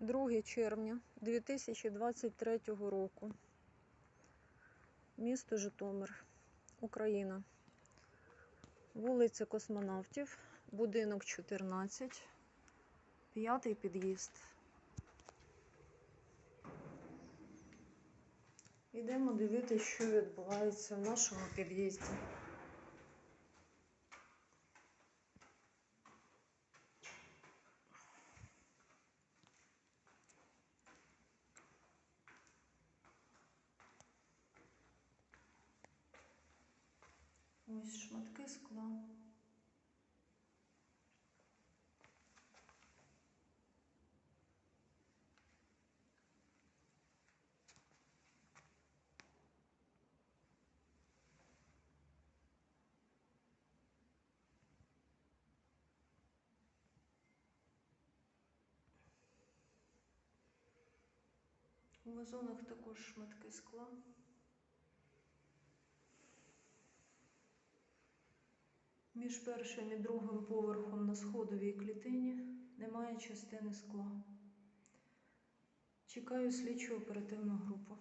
2 червня 2023 року. Місто Житомир, Україна. Вулиця Космонавтів, будинок 14, п'ятий під'їзд. Йдемо дивитися, що відбувається в нашому під'їзді. Ось шматки скла. У вазонах також шматки скла. Між першим і другим поверхом на сходовій клітині немає частини скла. Чекаю слідчу оперативну групу.